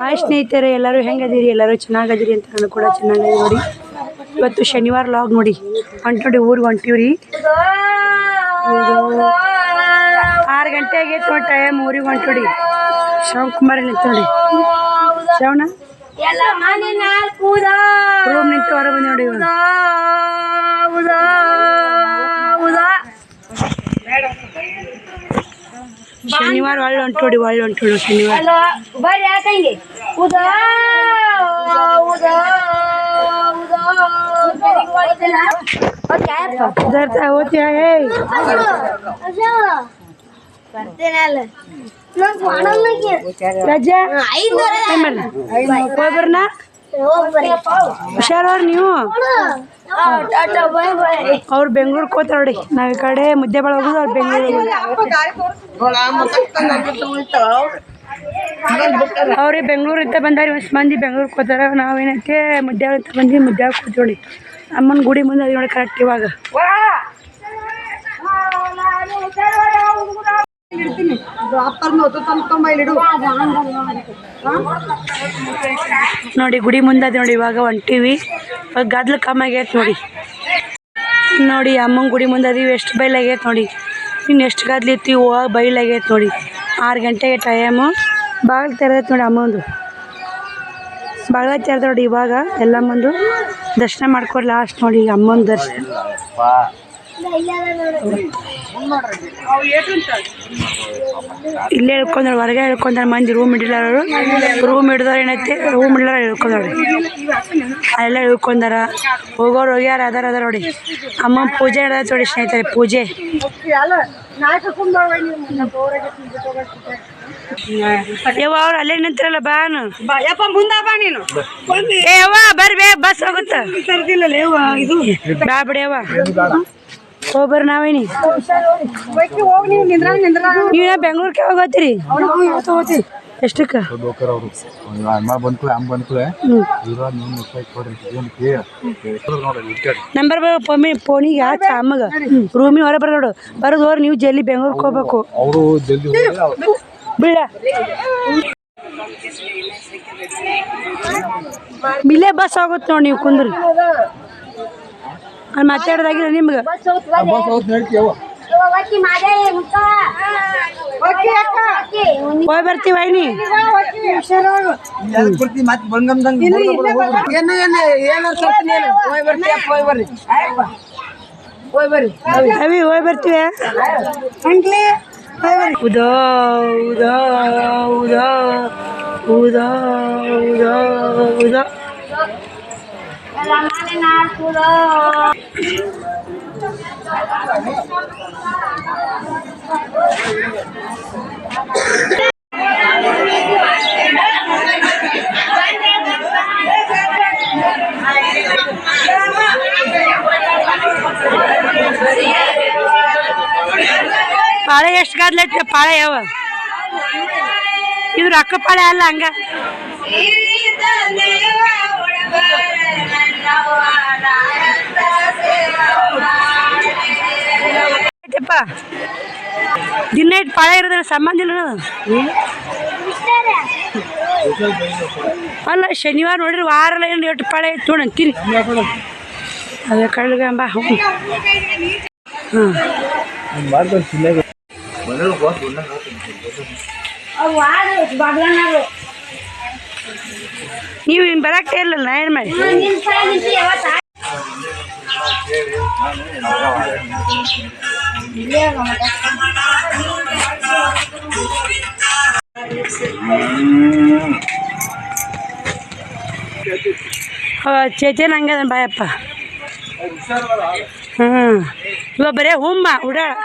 Hi ಸ್ನೇಹಿತರೆ ಎಲ್ಲರೂ ಹೆಂಗದಿರಿ? ಎಲ್ಲರೂ ಚೆನ್ನಾಗದಿರಿ ಅಂತ ನಾನು ಕೂಡ ಚೆನ್ನಾಗಿದೆ ನೋಡಿ. ಇವತ್ತು ಶನಿವಾರ ಲಾಗ್ ನೋಡಿ. ಹೊಂಟ್ ನೋಡಿ ಊರಿಗೆ ಹೊಂಟಿವ್ರಿ. ಆರು ಗಂಟೆ ಆಗೈತೆ ನೋಡಿ ಟೈಮ್ ಊರಿಗೆ ಹೊಂಟೋಡಿ ಶಿವಕುಮಾರ್ ನಿಂತ ನೋಡಿ ಶ್ರವಣ? ರೂಮ್ ನಿಂತು ಹೊರ ಬಂದು ನೋಡಿ ಇವಾಗ. ಉದ ಉದ ಶನಿವಾರ ಒಳ್ಳೆ ಹೊಂಟು ನೋಡಿ ಒಳ್ಳೆ ಹೊಂಟು ನೋಡಿ ಶನಿವಾರ ಅಲ್ಲ ಬರ್ರಿ ಯಾಕಂಗೆ ಉದ ಉದ ಉದ ಇದರ್ಥ ಓದ್ತೀಯ ಏ ಬರ್ತೇನಲ್ಲ ನಂಗೆ ಮಾಡಲ್ಲಕ್ಕೆ ರಜಾ ಐದು ಹೋಗ್ಬರ್ನ ಹುಷಾರವ್ರು ನೀವು? ಅವ್ರು ಬೆಂಗ್ಳೂರ್ಗೆ ಹೋಗ್ತಾರೆ ನೋಡಿ. ನಾವು ಈ ಕಡೆ ಮುದ್ದೆ ಬಾಳ ಹೋಗುದು, ಅವ್ರು ಬೆಂಗ್ಳೂರಿಗೆ ಅವ್ರಿಗೆ ಬೆಂಗ್ಳೂರಿಂದ ಬಂದಾರಿ, ಒಂದ್ ಮಂದಿ ಬೆಂಗ್ಳೂರಿಗೆ ಹೋಗ್ತಾರ. ನಾವೇನೈತೆ ಮುದ್ದೆ ಅಂತ ಬಂದ್ವಿ ಮುದ್ದೆ ಕೂತ್ಕೊಳ್ಳಿ ಅಮ್ಮನ ಗುಡಿ ಮುಂದೆ ನೋಡಿ ಕರೆಕ್ಟ್ ಇವಾಗ. ನೋಡಿ, ಗುಡಿ ಮುಂದೆ ಅದಿ ನೋಡಿ, ಇವಾಗ ಒಂದ್ ಟಿವಿ ಗದ್ಲು ಕಮ್ಮಿ ಆಗೈತೆ ನೋಡಿ. ನೋಡಿ, ಅಮ್ಮನ ಗುಡಿ ಮುಂದೆ ಅದೀವಿ ಎಷ್ಟು ಬೈಲಾಗೈತೆ ನೋಡಿ. ಇನ್ನು ಎಷ್ಟು ಗದ್ಲು ಇತ್ತು ಹೋಗಿ ಬೈಲಾಗೈತೆ ನೋಡಿ. ಆರು ಗಂಟೆಗೆ ಟೈಮು ಬಾಗಿಲು ತೆರೆದೈತೆ ನೋಡಿ ಅಮ್ಮಂದು. ಬಾಗಿಲ ತೆರೆದ ನೋಡಿ ಇವಾಗ ಎಲ್ಲ ದರ್ಶನ ಮಾಡ್ಕೊಡಿ ಲಾಸ್ಟ್ ನೋಡಿ ಅಮ್ಮನ ದರ್ಶನ. ಇಲ್ಲೇ ಹೇಳ್ಕೊಂಡ್ರೆ ಹೊರಗೆ ಹೇಳ್ಕೊಂಡ್ರೆ ಮಂದಿ ರೂಮ್ ಹಿಡಿಲಾರು ರೂಮ್ ಹಿಡ್ದವ್ರು ಏನೈತೆ? ರೂಮ್ ಹಿಡ್ಲಾರ ಹೇಳ್ಕೊಂಡ್ರಿ ಅಲ್ಲೆಲ್ಲ ಹೇಳ್ಕೊಂಡಾರ. ಹೋಗೋರು ಹೋಗ್ಯಾರ ಅದಾರ ಅದಾರ ನೋಡಿ. ಅಮ್ಮ ಪೂಜೆ ನಡೆದೈತೆ ನೋಡಿ ಸ್ನೇಹಿತರೆ ಪೂಜೆ. ಯವ್ವ ಅವ್ರು ಅಲ್ಲೇ ನಿಂತಿರಲ್ಲ ಬಾನು ಯಪ್ಪ ಮುಂದ ಬಾ ನೀನು. ಏ ಯವ್ವ ಬರ್ರಿ ಬಸ್ ಹೋಗುತ್ತೆ. ಬಾ ಬಿಡಿ ಯವ್ವ. ಹೋಗ್ಬರ್ರಿ ನಾವೇನಿ? ನೀವ ಬೆಂಗ್ಳೂರ್ಗೆ ಹೋಗ್ತೀರಿ? ಎಷ್ಟಕ್ಕೆ? ನಂಬರ್ ಪೊಮಿ ಫೋನಿಗೆ ಆಚ ಅಮ್ಮಗ. ರೂಮಿನ ಹೊರ ಬರೋದು ಬರೋದು ಹೋರ್ ನೀವು ಜಲ್ದಿ ಬೆಂಗ್ಳೂರ್ಗೆ ಹೋಗ್ಬೇಕು. ಬಿಡ ಇಲ್ಲೇ ಬಸ್ ಆಗುತ್ತೆ ನೋಡಿ ನೀವು ಕುಂದ್ರಿ. ಅಲ್ಲಿ ಮಾತಾಡ್ದಾಗಿಲ್ಲ ನಿಮ್ಗೆ. ಹೋಗಿ ಬರ್ತೀವಿ ಐನಿ ಅವಿ ಹೋಗಿ ಬರ್ತೀವಿ. ಉದಾ ಉದಾ ಉದಾ ಉದಾ ಉದಾ ಉದಾ. ಎಲ್ಲ ಮನೆ ನಾಲ್ಕುದ ಪಾಳೆ ಎಷ್ಟು ಗದ್ಲ ಐತೆ ಪಾಳೆ ಯಾವ ಇದು ರೊಕ್ಕ ಪಾಳೆ ಅಲ್ಲ ಹಂಗ ದಿನ ಇಟ್ಟು ಪಾಳೆ ಇರೋದ್ರ ಸಂಬಂಧ ಇಲ್ಲ ಅಲ್ಲ, ಶನಿವಾರ ನೋಡಿರಿ ವಾರ ಏನು ಎಷ್ಟು ಪಾಳೆ ಐತೆ ನೋಡಿ ಅಂತೀನಿ ಅದೇ ಕಳ್ಗಂಬ ಹ್ಞೂ ನೀವು ಇನ್ನು ಬರಕ್ಕೆ ಇರಲಿಲ್ಲ ಏನು ಮಾಡಿ? Oh, Cece nangga dan bayar apa? Hmm, lo beri huma udah.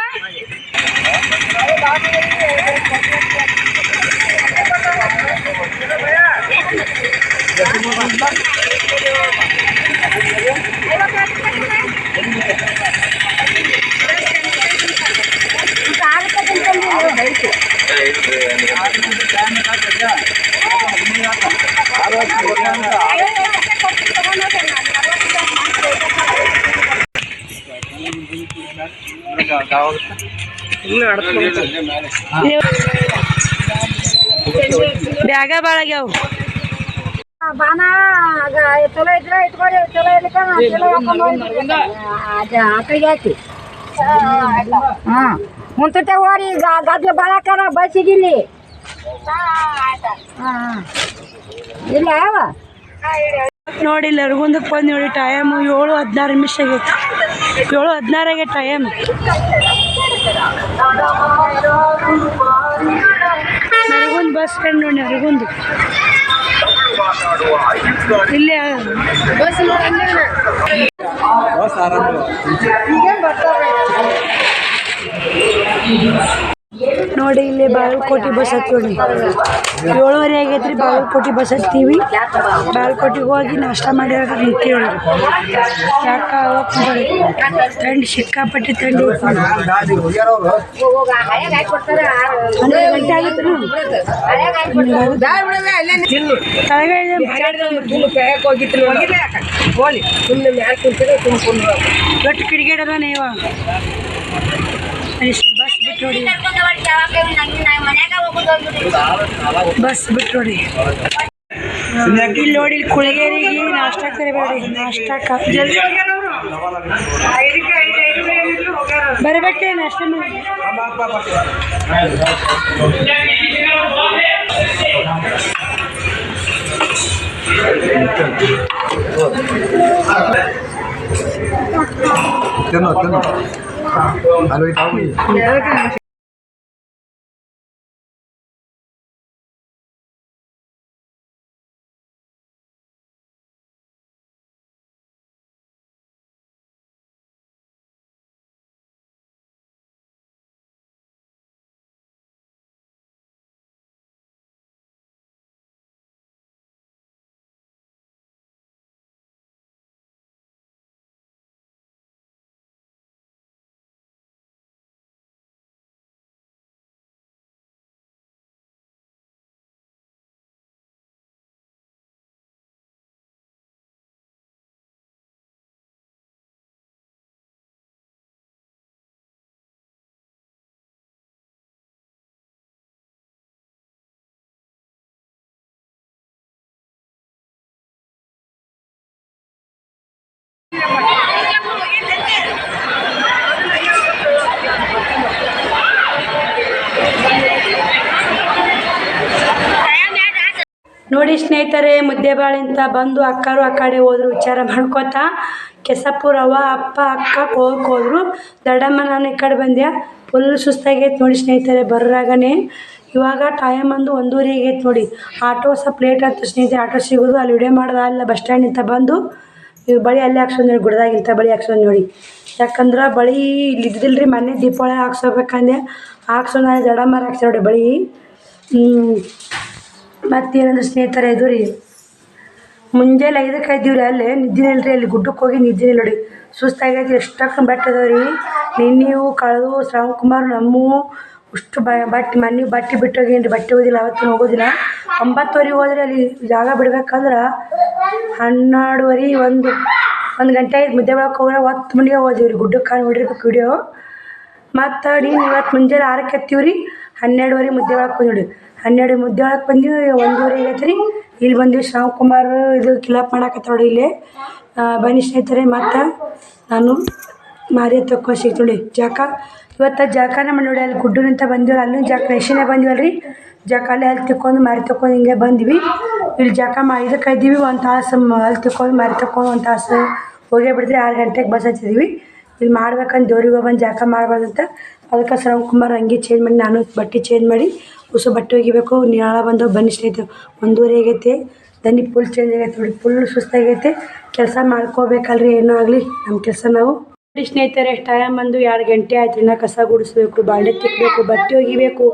ಬ್ಯಾಗ ಬಾಳಾಗ್ಯಾವ ಬಾನ ಚಲೋ ಇದ್ರೆ ಇಟ್ಕೊಡಿ ಚಲೋ ಇರ್ಲಿಕ್ಕ ಚಲೋ ಹಾಕಿ ಹಾಕಿ ಹಾ ಮುಂತತೆ ಹೋರಿ ಗದ್ಲ ಬಾಳಕರ ಬಸ್ಸಿಗಿಲ್ಲಿ. ಹಾ ಇಲ್ಲ ಯಾವ ನೋಡಿ ಇಲ್ಲಿ ಅರ್ಗುಂದಕ್ಕೆ ಬಂದು ನೋಡಿ ಟೈಮು ಏಳು ಹದಿನಾರು ನಿಮಿಷ ಆಗೈತೆ. ಏಳು ಹದಿನಾರಾಗೆ ಟೈಮ್ ನರಗುಂದ್ ಬಸ್ ಸ್ಟ್ಯಾಂಡ್ ನೋಡಿ ನರಗುಂದ್ ಇಲ್ಲೇ ನೋಡಿ ಇಲ್ಲಿ ಬಾಗಲಕೋಟೆ ಬಸ್ ಹತ್ತಿ ಏಳುವರೆ ಆಗೈತ್ರಿ ಬಾಗಲಕೋಟೆ ಬಸ್ ಹತ್ತೀವಿ. ಬಾಗಲಕೋಟೆಗೆ ಹೋಗಿ ನಾಷ್ಟ ಮಾಡಿ ನಿಂತೀವಿ ಯಾಕ ಸಿಕ್ಕಾಪಟ್ಟಿ ತಂಡಿ ಸಿಕ್ಕಾಪಟ್ಟೆ ಕಿಡಿಗೇಡದ ನೀವ ಬಸ್ ಬಿಟ್ಟು ನೋಡಿ ಬಸ್ ಬಿಟ್ಟು ನೋಡಿ ಇಲ್ಲಿ ನೋಡಿ ಇಲ್ಲಿ ಕುಳಗೇರಿಗೆ ನಾಷ್ಟ ಕರಿಬೇಡಿ ನಾಷ್ಟಕ್ಕ ಜಲ್ದಿ ಬರಬೇಕೆ ನಾಷ್ಟ ಮಾಡಿ. ತಿನ್ನು ತಿನ್ನು. ಅಲ್ಲಿ ತಾವು ನೋಡಿ ಸ್ನೇಹಿತರೆ, ಮುದ್ದೆ ಮುದ್ದೆಬಾಳಿಂತ ಬಂದು ಅಕ್ಕರು ಆ ಕಡೆ ಹೋದ್ರು, ವಿಚಾರ ಮಾಡ್ಕೋತಾ. ಕೆಸಪುರ ಅವ್ವ ಅಪ್ಪ, ಅಕ್ಕ ಹೋಗಕ್ಕೆ ಹೋದ್ರು. ದಡಮ್ಮ, ನಾನು ಈ ಕಡೆ ಬಂದ್ಯ ಫುಲ್ ಸುಸ್ತಾಗೈತೆ ನೋಡಿ ಸ್ನೇಹಿತರೆ, ಬರ್ರಾಗನೇ. ಇವಾಗ ಟೈಮ್ ಅಂದು ಒಂದೂವರೆ ಆಗೈತೆ ನೋಡಿ. ಆಟೋ ಸ್ವಲ್ಪ ಲೇಟ್ ಆಯ್ತು ಸ್ನೇಹಿತರೆ, ಆಟೋ ಸಿಗೋದು, ಅಲ್ಲಿ ವಿಡಿಯೋ ಮಾಡ್ದೆ, ಅಲ್ಲ ಬಸ್ ಸ್ಟ್ಯಾಂಡಿಂದ ಬಂದು ಈಗ ಬಳಿ ಅಲ್ಲೇ ಹಾಕ್ಸೋದು ನೋಡಿ ಗುಡ್ದಾಗಿಂತ ಬಳಿ ಹಾಕ್ಸೋದು ನೋಡಿ. ಯಾಕಂದ್ರೆ ಬಳಿ ಇಲ್ಲಿ ಇದ್ದಿಲ್ಲ ರೀ ಮೊನ್ನೆ ದೀಪಾವಳಿ ಹಾಕ್ಸೋಬೇಕಂದೆ. ಹಾಕ್ಸೋ ನಾನು ಮರ ಹಾಕ್ಸಿ ನೋಡಿ ಬಳಿ. ಮತ್ತೇನಂದ್ರೆ ಸ್ನೇಹಿತರೆ ಇದು ರೀ. ಮುಂಜಾನೆ ಐದಕ್ಕೆ ಇದ್ದೀವ್ರಿ ಅಲ್ಲೇ, ನಿದ್ದಿನೇ ಇಲ್ರಿ ಅಲ್ಲಿ ಗುಡ್ಡಕ್ಕೆ ಹೋಗಿ ನಿದ್ದಿನ ನೋಡಿ ಸುಸ್ತಾಗೈತಿ ಎಷ್ಟಕ್ಕೆ ಬೆಟ್ಟ ಅದಾವ ರೀ ನಿನ್ನೆವು ಕಳೆದು ಶ್ರವಣ್ ಕುಮಾರ್ ನಮ್ಮವು ಅಷ್ಟು ಬ ಬಟ್ಟೆ ಮನೆ ಬಟ್ಟೆ ಬಿಟ್ಟೋಗೇನ್ರಿ ಬಟ್ಟೆ ಹೋದಿಲ್ಲ ಅವತ್ತು ಹೋಗೋದಿಲ್ಲ. ಒಂಬತ್ತುವರೆಗೆ ಹೋದ್ರೆ ಅಲ್ಲಿ ಜಾಗ ಬಿಡ್ಬೇಕಂದ್ರೆ ಹನ್ನೆರಡುವರೆ ಒಂದು ಒಂದು ಗಂಟೆ ಐದು ಮುದ್ದೆ ಒಳಗೆ ಹೋದ್ರೆ ಹೊತ್ತು ಮುಂಡಿಗೆ ಹೋದಿವಿ ರೀ. ಗುಡ್ಡಕ್ಕೆ ಕಾಣ್ ವಿಡಿಯೋ ಮತ್ತು ಇವತ್ತು ಮುಂಜಾನೆ ಆರಕ್ಕೆ ಎತ್ತೀವಿ ರೀ. ಹನ್ನೆರಡುವರೆ ಮುದ್ದೆ ಒಳಗೆ ಬಂದ್ಬಿಡಿ ಹನ್ನೆರಡು ಮುದ್ದೆ ಒಳಗೆ ಬಂದೀವಿ, ಒಂದೂವರೆ ಐತ್ರಿ. ಇಲ್ಲಿ ಬಂದೀವಿ ಶ್ರಾವಣಕುಮಾರ್ ಇದು ಕಿಲಾಪ್ ಮಾಡಾಕತ್ತಾರ ನೋಡಿ ಇಲ್ಲಿ. ಬನ್ನಿ ಸ್ನೇಹಿತರೆ, ಮತ್ತು ನಾನು ಮಾರಿ ತಕ್ಕೋ ಸಿಗ್ತು ಜಾಕ ಇವತ್ತು ಜಾಕನ ಮಾಡಿ ನೋಡಿ ಅಲ್ಲಿ ಗುಡ್ಡನಿಂದ ಬಂದಿವಲ್ಲ, ಅಲ್ಲೂ ಜಾಕ ರೇಷನೇ ಬಂದಿವಲ್ರಿ. ಜಾಕ ಅಲ್ಲಿ ಅಲ್ಲಿ ತಿಕ್ಕೊಂಡು ಮಾರಿ ತಕೊಂಡು ಹಿಂಗೆ ಬಂದ್ವಿ. ಇಲ್ಲಿ ಜಳಕ ಮಾ ಇದಕ್ಕೆ ಇದ್ದೀವಿ, ಒಂದು ತಾಸು ಅಲ್ಲಿ ತಿಕ್ಕೊಂಡು ಮಾರಿ ತಕೊಂಡು ಒಂದು ತಾಸು ಹೋಗೇ ಬಿಡ್ತೀವಿ ಆರು ಗಂಟೆಗೆ ಬಸ್ ಹತ್ತಿದ್ದೀವಿ ಇಲ್ಲಿ ಮಾಡ್ಬೇಕಂತ ದೇವ್ರಿಗೆ ಬಂದು ಜಾಕ ಮಾಡಬಾರ್ದಂತ ಅದಕ್ಕೆ ಶ್ರವಣ್ ಕುಮಾರ್ ಹಂಗೆ ಚೇಂಜ್ ಮಾಡಿ, ನಾನು ಬಟ್ಟೆ ಚೇಂಜ್ ಮಾಡಿ ಹೊಸ ಬಟ್ಟೆ ಒಗಿಬೇಕು ನಾಳ ಬಂದು ಬನ್ನಿ ಸ್ನೇಹಿತರು. ಒಂದೂವರೆ ಆಗೈತೆ. ದನಿ ಫುಲ್ ಚೇಂಜ್ ಆಗೈತೆ ನೋಡಿ ಫುಲ್ ಸುಸ್ತಾಗೈತೆ. ಕೆಲಸ ಮಾಡ್ಕೋಬೇಕಲ್ರಿ, ಏನೂ ಆಗಲಿ ನಮ್ಮ ಕೆಲಸ ನಾವು. ಸ್ನೇಹಿತರೆ, ಟೈಮ್ ಬಂದು ಎರಡು ಗಂಟೆ ಆಯ್ತು, ಇನ್ನು ಕಸ ಗುಡಿಸ್ಬೇಕು, ಬಾಂಡೆ ತಿಕ್ಕಬೇಕು ಬಟ್ಟೆ ಒಗಿಬೇಕು.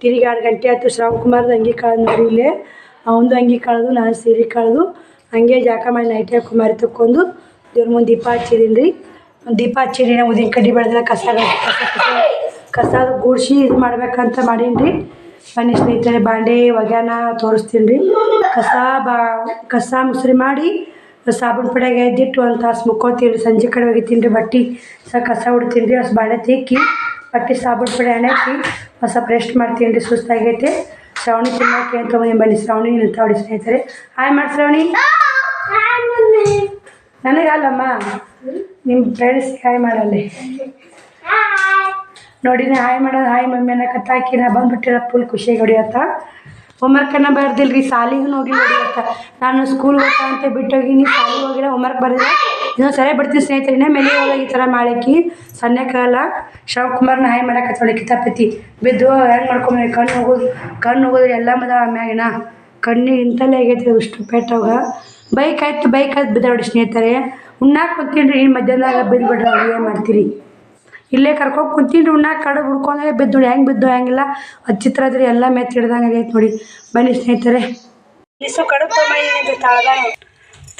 ತಿರುಗಿ ಎರಡು ಗಂಟೆ ಆಯ್ತು, ಶ್ರಾವಣ್ ಕುಮಾರ್ದು ಅಂಗಿ ಕಳೆದು ನೋಡಿ ಇಲ್ಲೇ. ಅವನದು ಅಂಗಿ ಕಳೆದು, ನಾನು ಸೀರೆ ಕಳೆದು. ಹಂಗೆ ಜಾಕ ಮಾಡಿ ನೈಟ್ ಕುಮಾರಿ ಮಾರಿ ತಕ್ಕೊಂಡು ದೇವ್ರ ಮುಂದೆ ದೀಪ ಹಚ್ಚಿದೀನಿ ರೀ. ದೀಪ ಹಚ್ಚಿದೀನಿ ಉದಿನ ಕಡ್ಡಿ ಬೆಳೆದ್ರೆ ಕಸ ಕಸ ಕಸ ಕಸ ಗೂಡ್ಸಿ ಇದು ಮಾಡ್ಬೇಕಂತ ಮಾಡೀನಿ ರೀ. ಬನ್ನಿ ಸ್ನೇಹಿತರೆ, ಬಾಂಡೆ ಒಗ್ಯಾನ ತೋರಿಸ್ತೀನಿ ರೀ. ಕಸ ಬಾ ಕಸ ಮುಸ್ರಿ ಮಾಡಿ ಸಾಬೂನು ಪಡೆಗೆ ಎದ್ದಿಟ್ಟು ಒಂದು ತಾಸು ಮುಕ್ಕೋತೀವಿ ಸಂಜೆ ಕಡೆ ಹೋಗಿ ರೀ ಬಟ್ಟೆ ಸ ಕಸ ಹೊಡ್ತೀನಿ ರೀ ಹೊಸ ಬಾಳೆ ತಿಕ್ಕಿ ಬಟ್ಟೆ ಸಾಬೂನು ಪಡೆ ಹಾಕಿ ಒಂದು ಸ್ವಲ್ಪ ರೆಸ್ಟ್ ಮಾಡ್ತೀನಿ ರೀ ಸುಸ್ತಾಗೈತೆ. ಶ್ರಾವಣಿ ತಿನ್ನೋಕೆ ಅಂತ ಬನ್ನಿ ಶ್ರಾವಣಿ ನಿಲ್ತಾವಡಿ ಸ್ನೇಹಿತರೆ. ಹಾಯ್ ಮಾಡಿ ಶ್ರಾವಣಿ. ನನಗಲ್ಲಮ್ಮ ನಿಮ್ಮ ಫ್ರೆಂಡ್ಸ್ ಹಾಯ್ ಮಾಡಲ್ಲಿ. ನೋಡಿ ನಾ ಹಾಯ್ ಮಾಡೋದು ಹಾಯ್ ಮಮ್ಮಿ ಅನ್ನಕತ್ತ ಕತ್ತಾಕಿ ನಾ ಬಂದ್ಬಿಟ್ಟಿರೋ ಫುಲ್ ಖುಷಿಯಾಗಿ ಹೊಡಿಯತ್ತ? ಹೋಮ್ವರ್ಕನ್ನು ಬರ್ದಿಲ್ರಿ ಸಾಲಿಗೂ ಹೋಗಿ ಅಂತ ನಾನು ಸ್ಕೂಲ್ ಹೋಗ್ತಾ ಅಂತ ಬಿಟ್ಟೋಗಿನಿ ಶಾಲೆಗೆ ಹೋಗಿಲ್ಲ ಹೋಮ್ವರ್ಕ್ ಬರೆದಿಲ್ಲ. ಇನ್ನೊಂದು ಸರಿ ಬರ್ತೀನಿ ಸ್ನೇಹಿತರೇ ಮೇಲೆ ಹೋಗಿ ಈ ಥರ ಮಾಡಾಕಿ ಸಣ್ಣಕಾಲ ಶಿವಕುಮಾರ್ನ ಹಾಯ್ ಮಾಡಕತ್ತವಳೆ ಕಿತಾಪತಿ. ಬಿದ್ದು ಹೆಂಗೆ ಮಾಡ್ಕೊಂಬಿ ಕಣ್ಣು ಹೋಗೋದು ಕಣ್ಣು ಹೋಗೋದ್ರಿ, ಎಲ್ಲ ಮದ ಮ್ಯಾಗಿನ. ಕಣ್ಣಿಗೆ ಇಂಥಲ್ಲೇ ಆಗೈತೆ ಅಷ್ಟು ಪೇಟವಾಗ ಬೈಕ್ ಆಯ್ತು ಬೈಕ್ ಆಯ್ತು ಬಿದ್ದಾಡಿ ಸ್ನೇಹಿತರೆ. ಉಣ್ಣಾಕೆ ಕೊಡ್ತೀನಿ ರೀ ಮಧ್ಯಾಹ್ನದಾಗ ಬಿದ್ದು ಬಿಡ್ರಿ ಏನು ಮಾಡ್ತೀರಿ? ಇಲ್ಲೇ ಕರ್ಕೊಂಡು ಕುಂತೀನಿ ಉಣ್ಣಾಕ ಕಡೆ ಹುಡ್ಕೊಂಡೆ ಬಿದ್ದು ಹೆಂಗೆ ಬಿದ್ದು ಹೆಂಗಿಲ್ಲ. ಅದು ಚಿತ್ರ ಅದ್ರಿ ಎಲ್ಲ ಮೆತ್ತಿ ಹಿಡ್ದಂಗೆ ಆಗೈತೆ ನೋಡಿ. ಬನ್ನಿ ಸ್ನೇಹಿತರೆ. ಇಸು ಕಡುಬು ತೊಗೊಂಬಂದಿದ್ದೀನಿ ತಳದಾನ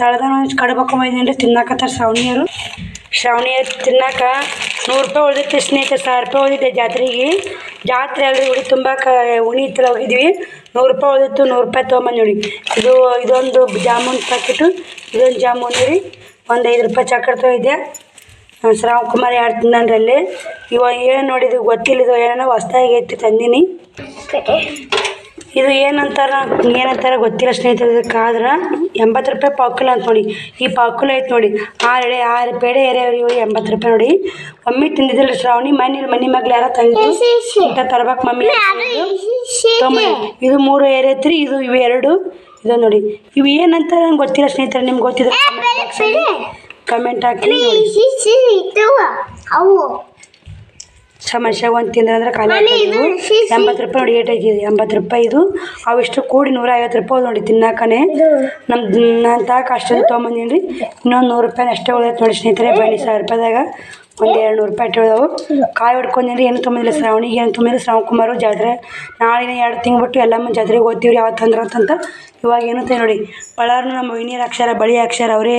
ತಳದಾನ ಒಂದು ಕಡುಬು ಹಾಕೊಂಬಂದಿದ್ದೀನಿ ತಿನ್ನಾಕತ್ತಾರ ಶ್ರಾವಣಿಯರು. ಶ್ರಾವಣಿಯರು ತಿನ್ನಾಕ ನೂರು ರೂಪಾಯಿ ಉಳಿದಿತ್ತು ಸ್ನೇಹಿತರೆ, ಸಾವಿರ ರೂಪಾಯಿ ಉಳಿದಿದ್ದೆ ಜಾತ್ರೆಗೆ. ಜಾತ್ರೆ ಅಲ್ರಿ ಉಳಿ ತುಂಬಾಕ ಉಣಿ ಇತ್ತಲ್ಲ, ಹೋಗಿದ್ವಿ. ನೂರು ರೂಪಾಯಿ ಉಳಿದಿತ್ತು, ನೂರು ರೂಪಾಯಿ ತೊಗೊಂಬಂದು ನೋಡಿ. ಇದು, ಇದೊಂದು ಜಾಮೂನ್ ಪ್ಯಾಕೆಟು ಇದೊಂದು ಜಾಮೂನ್ ರೀ. ಒಂದು ಐದು ರೂಪಾಯಿ ಚಕ್ಕರ್ ತೊಗೊಂಡಿದ್ದೆ. ಶ್ರಾವಣ್ ಕುಮಾರ್ ಯಾರು ಅಲ್ಲಿ ಇವಾಗ ಏನು ನೋಡಿದ್ವಿ ಗೊತ್ತಿಲ್ಲ ಇದು ಏನೋ ಹೊಸ್ದಾಗಿ ಐತಿ ತಂದೀನಿ. ಇದು ಏನಂತಾರ ಏನಂತಾರ ಗೊತ್ತಿಲ್ಲ ಸ್ನೇಹಿತರೆ ಇದಕ್ಕೆ ಆದ್ರೆ ಎಂಬತ್ತು ರೂಪಾಯಿ ಪಾವ್ಕಿಲ ಅಂತ ನೋಡಿ. ಈ ಪಾವ್ಕಿಲ ಐತೆ ನೋಡಿ. ಆರು ಎಳೆ ಆರು ಪೇಡೆ ಎರೆಯವ್ರಿ ಇವು ಎಂಬತ್ತು ರೂಪಾಯಿ ನೋಡಿ. ಮಮ್ಮಿ ತಿಂದಿದ್ದಿಲ್ಲ ಶ್ರಾವಣಿ ಮನೆ ಮನೆ ಮಗ್ಳು ಯಾರೋ ತಂದಿದ್ದು ಊಟ ತರ್ಬೇಕು ಮಮ್ಮಿ ಇದು ಮೂರು ಎರೆ ಐತ್ರಿ ಇದು ಇವು ಎರಡು. ಇದು ನೋಡಿ. ಇವು ಏನಂತಾರ ನಂಗೆ ಗೊತ್ತಿಲ್ಲ ಸ್ನೇಹಿತರೆ ನಿಮ್ಗೆ ಗೊತ್ತಿದ್ರೆ ಕಮೆಂಟ್ ಹಾಕಿ ಅವು. ಸಮಸ್ಯೆ ಒಂದು ತಿಂದ್ರೆ ಅಂದ್ರೆ ಖಾಲಿ ಎಂಬತ್ತು ರೂಪಾಯಿ ನೋಡಿ ಏಟ್ ಐತಿ ಎಂಬತ್ತು ರೂಪಾಯಿ ಇದು. ಅವಿಷ್ಟು ಕೂಡಿ ನೂರ ಐವತ್ತು ರೂಪಾಯಿ ನೋಡಿ ತಿನ್ನಾಕನೆ. ನಮ್ಮ ನಾನು ತಾಕ ಅಷ್ಟೊಂದು ತೊಗೊಂಬಂದೀನಿ ರೀ. ಇನ್ನೊಂದು ನೂರು ರೂಪಾಯಿ ಅಷ್ಟೇ ಉಳಿದೈತೆ ನೋಡಿ ಸ್ನೇಹಿತರೆ ಬನ್ನಿ ಸಾವಿರ ರೂಪಾಯಿದಾಗ. ಒಂದು ಎರಡು ನೂರು ರೂಪಾಯಿ ಇಟ್ಟಿದಾವು ಕಾಯಿ ಹೊಡ್ಕೊಂಡೀನಿ ಏನು ತುಂಬಿಲ್ಲ ಶ್ರಾವಣಿಗೆ ಏನು ತುಂಬಿಲ್ಲ ಶ್ರಾವಣ ಕುಮಾರು ಜಾತ್ರೆ. ನಾಳಿನ ಎರಡು ತಿಂಗ್ಳು ಬಿಟ್ಟು ಎಲ್ಲಮ್ಮ ಜಾತ್ರೆಗೆ ಓದ್ತೀವಿ ಯಾವತ್ತು ಅಂದ್ರೆ ಅಂತಂತ ಇವಾಗ ಏನಂತ ನೋಡಿ. ಪಳಾರ್ನು ನಮ್ಮ ವೈನಿಯರ ಅಕ್ಷರ, ಬಳಿ ಅಕ್ಷರ ಅವರೇ,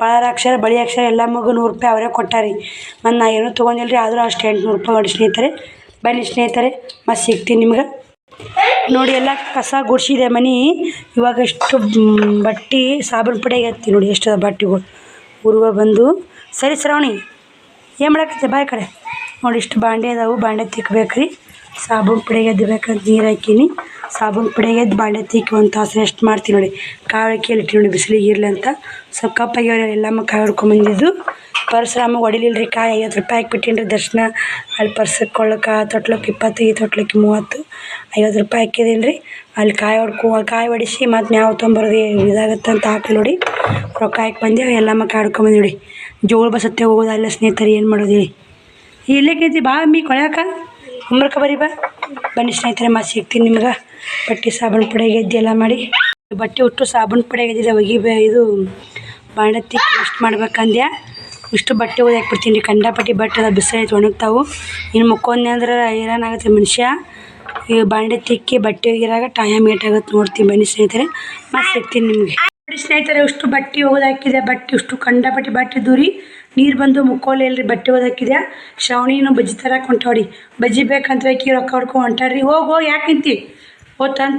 ಪಳಾರ ಅಕ್ಷರ, ಬಳಿ ಅಕ್ಷರ ಎಲ್ಲ ಮಗು ನೂರು ರೂಪಾಯಿ ಅವರೇ ಕೊಟ್ಟಾರಿ. ಮತ್ತು ನಾ ಏನೂ ತೊಗೊಂಡಿಲ್ಲ ರೀ ಆದರೂ ಅಷ್ಟು ಎಂಟುನೂರು ರೂಪಾಯಿ ನೋಡಿ ಸ್ನೇಹಿತರೆ. ಬನ್ನಿ ಸ್ನೇಹಿತರೆ ಮತ್ತೆ ಸಿಗ್ತೀನಿ ನಿಮ್ಗೆ. ನೋಡಿ ಎಲ್ಲ ಕಸ ಗುಡಿಸಿದೆ ಮನೆ. ಇವಾಗ ಎಷ್ಟು ಬಟ್ಟೆ ಸಾಬೂನು ಪುಡಿ ಆಗೈತಿ ನೋಡಿ ಎಷ್ಟು ಬಟ್ಟೆಗಳು. ಊರಿಗೆ ಬಂದು. ಸರಿ ಶ್ರಾವಣಿ. ಏನು ಮಾಡಕತ್ತೆ? ಬಾಯ್ ಕಡೆ. ನೋಡಿ, ಇಷ್ಟು ಬಾಂಡೆ ಅದಾವು. ಬಾಂಡೆ ತಿಕ್ಕಬೇಕು ರೀ ಸಾಬೂನು ಪುಡಿಗೆ ಎದ್ದಬೇಕಂತ ನೀರು ಹಾಕೀನಿ. ಸಾಬೂನು ಪುಡಿಗೆ ಎದ್ದು ಬಾಂಡೆ ತಿಕ್ಕಿ ಒಂದು ತಾಸು ರೆಸ್ಟ್ ಮಾಡ್ತೀನಿ ನೋಡಿ. ಕಾಳು ಕೇಳಿ ಇಟ್ಟು ನೋಡಿ, ಬಿಸಿಲಿಗೆ ಇರಲಿ ಅಂತ. ಸ್ವಲ್ಪ ಕಪ್ಪಾಗ್ಯಾವ ಎಲ್ಲಮ್ಮ ಕಾಯಿ ಹೊಡ್ಕೊಂಬಂದಿದ್ದು. ಪರಶುರಾಮ ಹೊಡಿಲಿಲ್ಲ ರೀ ಕಾಯಿ. ಐವತ್ತು ರೂಪಾಯಿ ಹಾಕಿಬಿಟ್ಟಿನಿ ದರ್ಶನ. ಅಲ್ಲಿ ಪರ್ಸಕ್ಕೆ ಕೊಳ್ಳಕ್ಕೆ ತೊಟ್ಲಕ್ಕೆ ಇಪ್ಪತ್ತು, ಈ ತೊಟ್ಲಕ್ಕೆ ಮೂವತ್ತು. ಐವತ್ತು ರೂಪಾಯಿ ಹಾಕಿದ್ದೀನಿ ರೀ ಅಲ್ಲಿ ಕಾಯಿ ಹೊಡ್ಕೊ, ಕಾಯಿ ಹೊಡಿಸಿ ಮತ್ತು ನಾವು ತೊಂಬರೋದು ಇದಾಗತ್ತೆ ಅಂತ ಹಾಕಿ ನೋಡಿ. ರೊಕ್ಕ ಹಾಕಿ ಬಂದೆ ಎಲ್ಲಮ್ಮ ಕಾಯಿ ಹೊಡ್ಕೊಂಬಂದು ನೋಡಿ. ಜೋಳ ಬಸತ್ತೆ ಹೋಗೋದಲ್ಲ ಸ್ನೇಹಿತರು, ಏನು ಮಾಡೋದಿರಿ ಹೇಳಿ. ಇಲ್ಲಕ್ಕೈತಿ ಬಾ ಅಮ್ಮಿ ಕೊಳ್ಯಾಕ ಹೊಂಬರ್ಕ ಬರಿ ಬಾ. ಬನ್ನಿ ಸ್ನೇಹಿತರೆ ಮತ್ತೆ ಸಿಗ್ತೀನಿ ನಿಮ್ಗೆ. ಬಟ್ಟೆ, ಸಾಬೂನು ಪುಡಿ ಎದ್ದು ಎಲ್ಲ ಮಾಡಿ. ಬಟ್ಟೆ ಉಟ್ಟು ಸಾಬೂನು ಪುಡಿ ಗೆದ್ದಿದೆ ಒಗಿ ಇದು ತಿಕ್ಕಿ ರೆಸ್ಟ್ ಮಾಡ್ಬೇಕಂದ್ಯ. ಇಷ್ಟು ಬಟ್ಟೆ ಓದಿ ಹಾಕ್ಬಿಡ್ತೀನಿ ಕಂಡಪಟ್ಟಿ ಬಟ್ಟೆ ಅದ ಬಿಸಿಲೈತೆ ಒಣಗ್ತಾವು ಇನ್ನು ಮುಕ್ಕೊಂದೆ ಅಂದ್ರೆ ಐರನ್ ಆಗುತ್ತೆ ಮನುಷ್ಯ. ಈ ಬಾಂಡೆ ತಿಕ್ಕಿ ಬಟ್ಟೆ ಒಗಿರಾಗ ಟೈಮ್ ಏಟಾಗುತ್ತೆ ನೋಡ್ತೀನಿ. ಬನ್ನಿ ಸ್ನೇಹಿತರೆ ಮತ್ತೆ ಸಿಗ್ತೀನಿ ನಿಮಗೆ. ನೋಡಿ ಸ್ನೇಹಿತರೆ, ಇಷ್ಟು ಬಟ್ಟೆ ಒಗೆದು ಹಾಕಿದೆ ಬಟ್ಟೆ ಇಷ್ಟು ಕಂಡಪಟ್ಟಿ ಬಟ್ಟೆ ದೂರಿ. ನೀರು ಬಂದು ಮುಕ್ಕೋಲೆ ಇಲ್ರಿ ಬಟ್ಟೆ ಒಗೆದು ಹಾಕಿದೆ ಶ್ರಾವಣಿನೂ ಬಜ್ಜಿ ತರ ಹೊಂಟವ್ರಿ. ಬಜ್ಜಿ ಬೇಕಂತ ಹಾಕಿ ರೊಕ್ಕ ಹೊಡ್ಕೊಂಡು ಹೊಂಟಾರ್ರಿ. ಹೋಗಿ ಹೋಗಿ, ಯಾಕೆ ನಿಂತಿ?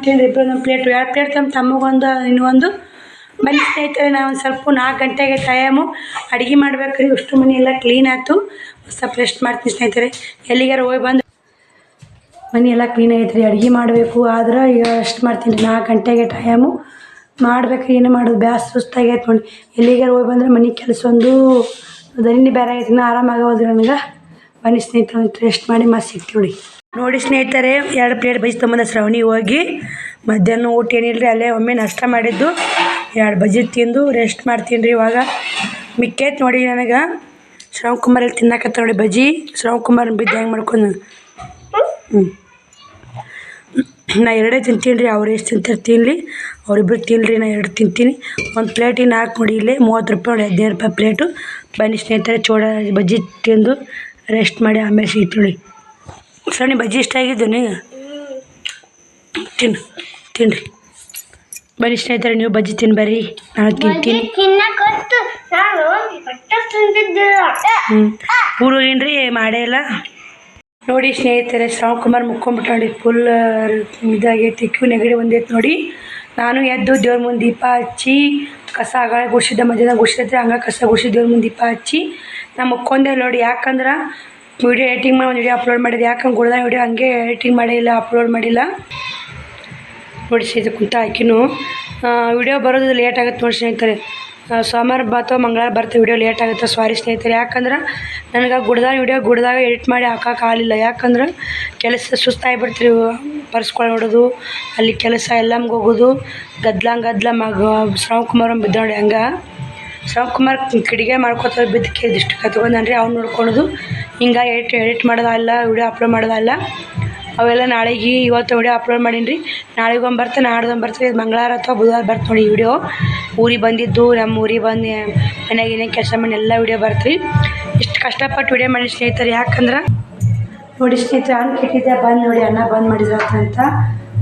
ತಿಂದು ಇಬ್ಬರು ನಮ್ಮ ಪ್ಲೇಟು ಎರಡು ಪ್ಲೇಟ್ ತಮ್ಮ ತಮ್ಮಗೊಂದು ಇನ್ನೊಂದು ಬನ್ನಿ ಸ್ನೇಹಿತರೆ, ನಾವು ಒಂದು ಸ್ವಲ್ಪ ನಾಲ್ಕು ಗಂಟೆಗೆ ಟೈಮು ಅಡುಗೆ ಮಾಡ್ಬೇಕ್ರಿ. ಅಷ್ಟು ಮನೆ ಎಲ್ಲ ಕ್ಲೀನ್ ಆಯಿತು. ಸ್ವಲ್ಪ ರೆಸ್ಟ್ ಮಾಡ್ತೀನಿ ಸ್ನೇಹಿತರೆ. ಎಲ್ಲಿಗಾರ ಹೋಗಿ ಬಂದು ಮನೆ ಎಲ್ಲ ಕ್ಲೀನ್ ಆಗೈತೆ ರೀ ಅಡುಗೆ ಮಾಡಬೇಕು. ಆದ್ರೆ ಈಗ ರೆಸ್ಟ್ ಮಾಡ್ತೀನಿ ನಾಲ್ಕು ಗಂಟೆಗೆ ಟೈಮು ಮಾಡ್ಬೇಕು, ಏನು ಮಾಡೋದು, ಬ್ಯಾಸ್ ಸುಸ್ತಾಗೈತೆ ನೋಡಿ. ಎಲ್ಲಿಗಾರ ಹೋಗಿ ಬಂದ್ರೆ ಮನೆ ಕೆಲಸ ಒಂದು ದನಿ ಬೇರೆ ಆಗೈತೆ, ಇನ್ನೂ ಆರಾಮಾಗೋದ್ರಿ ನನಗೆ. ಬನ್ನಿ ಸ್ನೇಹಿತರೆ ರೆಸ್ಟ್ ಮಾಡಿ ಮತ್ತೆ ಸಿಗ್ತೀವಿ ನೋಡಿ. ಸ್ನೇಹಿತರೆ, ಎರಡು ಪ್ಲೇಟ್ ಬಜ್ಜಿ ತೊಗೊಂಬಂದ ಶ್ರವಣಿ ಹೋಗಿ, ಮಧ್ಯಾಹ್ನ ಊಟ ಏನಿಲ್ಲ ರೀ ಅಲ್ಲೇ ಒಮ್ಮೆ ನಷ್ಟ ಮಾಡಿದ್ದು. ಎರಡು ಬಜ್ಜಿ ತಿಂದು ರೆಸ್ಟ್ ಮಾಡ್ತೀನಿ ರೀ ಇವಾಗ. ಮಿಕ್ಕೈತೆ ನೋಡಿ ನನಗೆ. ಶ್ರವಣ್ ಕುಮಾರಲ್ಲಿ ತಿನ್ನಕತ್ತ ನೋಡಿ ಬಜ್ಜಿ. ಶ್ರವಣ್ ಕುಮಾರ್ ಬಿದ್ದು ಹೆಂಗೆ ಮಾಡ್ಕೊಂಡು. ಹ್ಞೂ ನಾ ಎರಡೇ ತಿಂತೀನಿ ರೀ ಅವ್ರು ಎಷ್ಟು ತಿಂತಾರೆ ತಿನ್ನಲಿ ಅವ್ರಿಬ್ರು ತಿನ್ನಲಿ ನಾ ಎರಡು ತಿಂತೀನಿ. ಒಂದು ಪ್ಲೇಟಿಗೆ ನಾಲ್ಕು ನೋಡಿ ಇಲ್ಲಿ ಮೂವತ್ತು ರೂಪಾಯಿ ನೋಡಿ ಹದಿನೈದು ರೂಪಾಯಿ ಪ್ಲೇಟು ಬನ್ನಿ ಸ್ನೇಹಿತರೆ ಚೋಡ ಬಜ್ಜಿ ತಿಂದು ರೆಸ್ಟ್ ಮಾಡಿ ಆಮೇಲೆ ಸಿಗ್ತೀನಿ ಸಣ್ಣ ಬಜ್ಜಿ ಇಷ್ಟ ಆಗಿದ್ದು ನೀವು ತಿನ್ನು ತಿನ್ನಿರಿ ಬನ್ನಿ ಸ್ನೇಹಿತರೆ ನೀವು ಬಜ್ಜಿ ತಿನ್ಬರ್ರಿ ನಾನು ತಿಂತೀನಿ. ಊರು ಹೋಗೀನಿ ಮಾಡೇ ಇಲ್ಲ? ನೋಡಿ ಸ್ನೇಹಿತರೆ ಶ್ರಾವ್ ಕುಮಾರ್ ಮುಕ್ಕೊಂಬಿಟ್ಟು ಫುಲ್ ಇದಾಗೈತಿ, ಕ್ಯೂ ನೆಗಡಿ ಒಂದೈತೆ ನೋಡಿ. ನಾನು ಎದ್ದು ದೇವ್ರ ಮುಂದೆ ದೀಪ ಹಚ್ಚಿ, ಕಸ ಆಗ ಗುಡಿಸಿದ್ದೆ, ಮಧ್ಯಾಹ್ನ ಗುಡಿಸಿದ್ರೆ ಹಂಗೆ ಕಸ ಗುಡಿಸಿ ದೇವ್ರ ಮುಂದೆ ದೀಪ ಹಚ್ಚಿ, ನಾ ಮುಕ್ಕೊಂದೆ ನೋಡಿ. ಯಾಕಂದ್ರೆ ವೀಡಿಯೋ ಎಡಿಟಿಂಗ್ ಮಾಡಿ, ಒಂದು ವಿಡಿಯೋ ಅಪ್ಲೋಡ್ ಮಾಡಿದೆ. ಯಾಕಂದ್ರೆ ಗುಡ್ದ ವೀಡಿಯೋ ಹಂಗೆ ಎಡಿಟಿಂಗ್ ಮಾಡಿಲ್ಲ, ಅಪ್ಲೋಡ್ ಮಾಡಿಲ್ಲ. ನೋಡಿ ಸ್ನೇಹಿತರೆ, ಕುಂತ ಆಕಿನೂ ವಿಡಿಯೋ ಬರೋದು ಲೇಟ್ ಆಗುತ್ತೆ ನೋಡಿ ಸ್ನೇಹಿತರೆ. ಸೋಮವಾರ ಅಥವಾ ಮಂಗಳವಾರ ಬರ್ತೀವಿ ವಿಡಿಯೋ ಲೇಟ್ ಆಗುತ್ತೆ ಸಾರಿ ಸ್ನೇಹಿತರೆ. ಯಾಕಂದ್ರೆ ನನಗೆ ಗುಡ್ದಾಗ ವಿಡಿಯೋ ಗುಡ್ದಾಗ ಎಡಿಟ್ ಮಾಡಿ ಹಾಕೋಕೆ ಆಗಲಿಲ್ಲ. ಯಾಕಂದ್ರೆ ಕೆಲಸ ಸುಸ್ತಾಗಿಬಿಡ್ತೀವಿ ಪರ್ಸ್ಕೊಳ್ಳಿ ಹೊಡೋದು, ಅಲ್ಲಿ ಕೆಲಸ ಎಲ್ಲಮ್ಗೆ ಹೋಗೋದು, ಗದ್ಲ ಗದ್ಲ ಮಗ ಶ್ರವಣ್ ಕುಮಾರ್ ಬಿದ್ದ ನೋಡಿ ಹಂಗೆ. ಶ್ರವಣ್ ಕುಮಾರ್ ಕಿಡಿಗೆ ಮಾಡ್ಕೊತ ಬಿದ್ದಕ್ಕೆ ಇದಿಷ್ಟು ಕತ್ಕೊಂಡ್ರಿ ಅವ್ನು ನೋಡ್ಕೊಳೋದು. ಹಿಂಗೆ ಎಡಿಟ್ ಎಡಿಟ್ ಮಾಡೋದಲ್ಲ ವಿಡಿಯೋ ಅಪ್ಲೋಡ್ ಮಾಡೋದಲ್ಲ ಅವೆಲ್ಲ ನಾಳೆಗೆ ಇವತ್ತು ವಿಡಿಯೋ ಅಪ್ಲೋಡ್ ಮಾಡೀನಿ ರೀ. ನಾಳೆಗೆ ಒಂದು ಬರ್ತೆ ನಾಡ್ದು ಒಂದು ಬರ್ತೀವಿ ಇದು ಮಂಗಳವಾರ ಅಥವಾ ಬುಧವಾರ ಬರ್ತೆ ನೋಡಿ ವಿಡಿಯೋ. ಊರಿಗೆ ಬಂದಿದ್ದು, ನಮ್ಮ ಊರಿಗೆ ಬಂದು ಮನೆಯಾಗ ಏನೇನು ಕೆಲಸ ಮಾಡಿ ಎಲ್ಲ ವಿಡಿಯೋ ಬರ್ತೀವಿ ಇಷ್ಟು ಕಷ್ಟಪಟ್ಟು ವಿಡಿಯೋ ಮಾಡಿ ಸ್ನೇಹಿತರೆ, ಯಾಕಂದ್ರೆ ನೋಡಿ ಸ್ನೇಹಿತರೆ ಅನ್ನ ಕೆಟ್ಟಿದ್ದೆ, ಬಂದು ನೋಡಿ ಅನ್ನ ಬಂದ್ ಮಾಡಿದ್ರ ಅಂತ.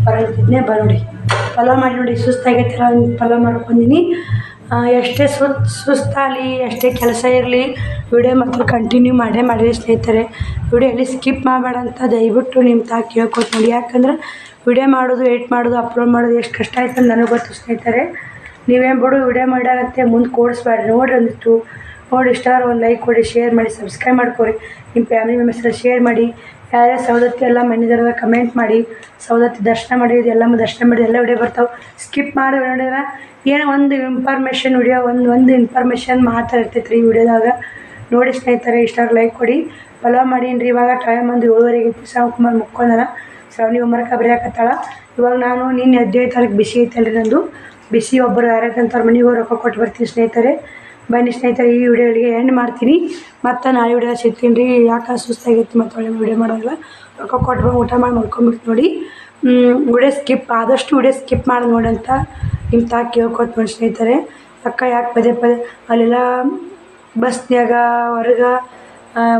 ಬರೋದಿದ್ನೇ ಬರೋಡಿ ಪಲಾವ್ ಮಾಡಿ ನೋಡಿ ಸುಸ್ತಾಗೈತೆ ಪಲಾವ್ ಮಾಡ್ಕೊಂಡಿನಿ. ಎಷ್ಟೇ ಸು ಸುಸ್ತಾಗಲಿ ಎಷ್ಟೇ ಕೆಲಸ ಇರಲಿ, ವಿಡಿಯೋ ಮಾತ್ರ ಕಂಟಿನ್ಯೂ ಮಾಡೇ ಮಾಡಿರಿ ಸ್ನೇಹಿತರೆ. ವಿಡಿಯೋ ಎಲ್ಲಿ ಸ್ಕಿಪ್ ಮಾಡಬೇಡ ಅಂತ ದಯವಿಟ್ಟು ನಿಮ್ಮ ತಾ ಕೇಳ್ಕೊತ ನೋಡಿ. ಯಾಕಂದ್ರೆ ವಿಡಿಯೋ ಮಾಡೋದು ಎಡಿಟ್ ಮಾಡೋದು ಅಪ್ಲೋಡ್ ಮಾಡೋದು ಎಷ್ಟು ಕಷ್ಟ ಆಯ್ತು ಅಂತ ನನಗೆ ಗೊತ್ತು ಸ್ನೇಹಿತರೆ. ನೀವೇನು ಬಿಡು ವಿಡಿಯೋ ಮಾಡ್ಯಾರಂತೆ, ಮುಂದೆ ಕೂಡಿಸ್ಬೇಡ್ರಿ. ನೋಡಿರಿ ಅಂದಿತ್ತು. ನೋಡಿ ಇಷ್ಟಾರು ಒಂದು ಲೈಕ್ ಕೊಡಿ ಶೇರ್ ಮಾಡಿ ಸಬ್ಸ್ಕ್ರೈಬ್ ಮಾಡ್ಕೊರಿ. ನಿಮ್ಮ ಫ್ಯಾಮಿಲಿ ಮೆಂಬರ್ಸ್ ಶೇರ್ ಮಾಡಿ. ಯಾರ್ಯಾರು ಸವದತ್ತಿ ಎಲ್ಲ ಮನೆದರದ ಕಮೆಂಟ್ ಮಾಡಿ, ಸವದತ್ತಿ ದರ್ಶನ ಮಾಡಿ ಎಲ್ಲ ದರ್ಶನ ಮಾಡಿ, ಎಲ್ಲ ವಿಡಿಯೋ ಬರ್ತಾವೆ. ಸ್ಕಿಪ್ ಮಾಡಿ ನೋಡಿದ್ರೆ, ಏನೋ ಒಂದು ಇನ್ಫಾರ್ಮೇಷನ್ ವಿಡಿಯೋ ಒಂದು ಒಂದು ಇನ್ಫಾರ್ಮೇಷನ್ ಮಾತ್ರ ಇರ್ತೈತೆ ರೀ ವಿಡಿಯೋದಾಗ. ನೋಡಿ ಸ್ನೇಹಿತರೆ, ಇಷ್ಟಾರು ಲೈಕ್ ಕೊಡಿ. ಫಾಲೋ ಮಾಡೀನಿ ರೀ ಇವಾಗ ಟೈಮ್ ಒಂದು ಏಳುವರೆಗೆ ಐತಿ ಶಿವಕುಮಾರ್ ಮುಕ್ಕೊಂಡನ. ಶ್ರಾವಣಿ ಹೋಮ್ವರ್ಕ್ ಬರೆಯಾಕತ್ತಾಳ. ಇವಾಗ ನಾನು ನಿನ್ನೆ ಹದಿನೈದು ತಾರೀಕು ಬಿಸಿ ಐತಲ್ರಿ ನಂದು. ಬಿಸಿ ಒಬ್ಬರು ಯಾರ್ಯಾಕಂತವ್ರ ಮನೆಗೆ ರೊಕ್ಕ ಕೊಟ್ಟು ಬರ್ತೀನಿ ಸ್ನೇಹಿತರೆ. ಬನ್ನಿ ಸ್ನೇಹಿತರೆ, ಈ ವಿಡಿಯೋಗಳಿಗೆ ಎಂಡ್ ಮಾಡ್ತೀನಿ. ಮತ್ತು ನಾಳೆ ವಿಡಿಯೋ ಸಿಗ್ತೀನಿ ರೀ. ಯಾಕೆ ಸುಸ್ತಾಗೈತಿ ಮತ್ತು ಒಳ್ಳೆ ವಿಡಿಯೋ ಮಾಡೋಲ್ಲ ರೊಕ್ಕ ಕೊಟ್ಟು ಊಟ ಮಾಡಿ ಮಾಡ್ಕೊಂಬಿಡ್ತು ನೋಡಿ. ವಿಡಿಯೋ ಸ್ಕಿಪ್ ಆದಷ್ಟು ವಿಡಿಯೋ ಸ್ಕಿಪ್ ಮಾಡಿ ನೋಡಿ ಅಂತ ನಿಮ್ಮ ತಾ ಕೇಳ್ಕೊತ ನೋಡಿ ಸ್ನೇಹಿತರೆ. ಅಕ್ಕ ಯಾಕೆ ಪದೇ ಪದೇ ಅಲ್ಲೆಲ್ಲ ಬಸ್ನ್ಯಾಗ, ಹೊರಗೆ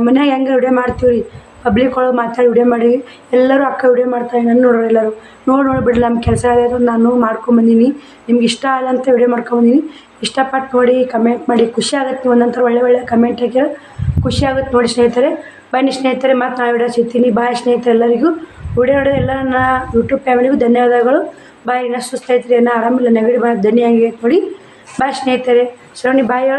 ಮನ್ಯಾಗ ಹೆಂಗೆ ವಿಡಿಯೋ ಮಾಡ್ತೀವಿ ರೀ? ಪಬ್ಲಿಕ್ ಒಳಗೆ ಮಾತಾಡಿ ವಿಡಿಯೋ ಮಾಡಿ. ಎಲ್ಲರೂ ಅಕ್ಕ ವಿಡಿಯೋ ಮಾಡ್ತಾರೆ ನನ್ನ ನೋಡೋರು ಎಲ್ಲರೂ. ನೋಡಿ ನೋಡಿ ಬಿಡಲ್ಲ ನಮ್ಮ ಕೆಲಸ ಆಗೋದು ನಾನು ಮಾಡ್ಕೊಂಬಂದೀನಿ ನಿಮ್ಗೆ ಇಷ್ಟ ಆಗಲ್ಲ ಅಂತ ವಿಡಿಯೋ ಮಾಡ್ಕೊಂಬಂದೀನಿ ಇಷ್ಟಪಟ್ಟು ನೋಡಿ ಕಮೆಂಟ್ ಮಾಡಿ, ಖುಷಿ ಆಗುತ್ತೆ. ಒಂದೊಂಥರ ಒಳ್ಳೆ ಒಳ್ಳೆ ಕಮೆಂಟ್ ಹಾಕಿ ಖುಷಿ ಆಗುತ್ತೆ ನೋಡಿ ಸ್ನೇಹಿತರೆ. ಬನ್ನಿ ಸ್ನೇಹಿತರೆ, ಮತ್ತು ನಾವು ವಿಡಿಯೋ ಸಿಗ್ತೀನಿ. ಬಾಯ್ ಸ್ನೇಹಿತರೆ ಎಲ್ಲರಿಗೂ. ವಿಡಿಯೋ ನೋಡೋದು ಎಲ್ಲ ನನ್ನ ಯೂಟ್ಯೂಬ್ ಫ್ಯಾಮಿಲಿಗೂ ಧನ್ಯವಾದಗಳು. ಬಾಯ್ ಇನ್ನಷ್ಟು ಸ್ನೇಹಿತರೆ ಏನೋ ಆರಾಮಿಲ್ಲ ನೆಗಡಿ ಬಾ ಧನಿಯಾಗಿ ನೋಡಿ ಬಾಯ್ ಸ್ನೇಹಿತರೆ. ಶ್ರವಣಿ ಬಾಯ್.